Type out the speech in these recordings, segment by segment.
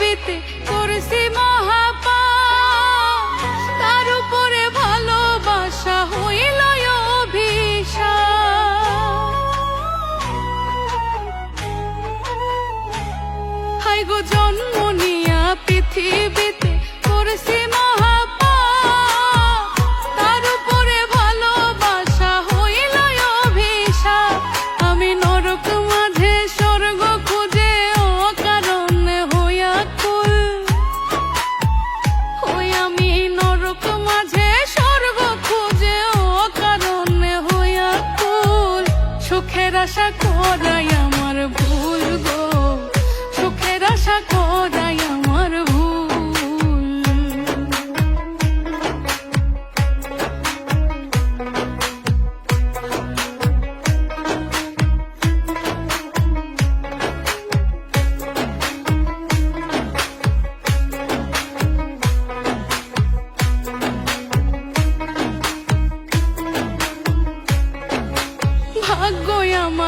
পৃথিবীতে করছি তার উপরে ভালোবাসা হইল জন্ম নিয়া পৃথিবীতে করেছি করাই আমার ভুল গো। সুখের আশা করাই আমার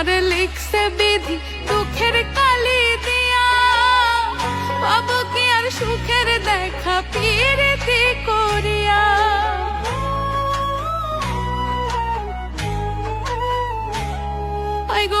আমার লিখছে বিধি দুঃখের কালি দিয়া। পাবো কি আর সুখের দেখা পিরিতি করিয়া। I go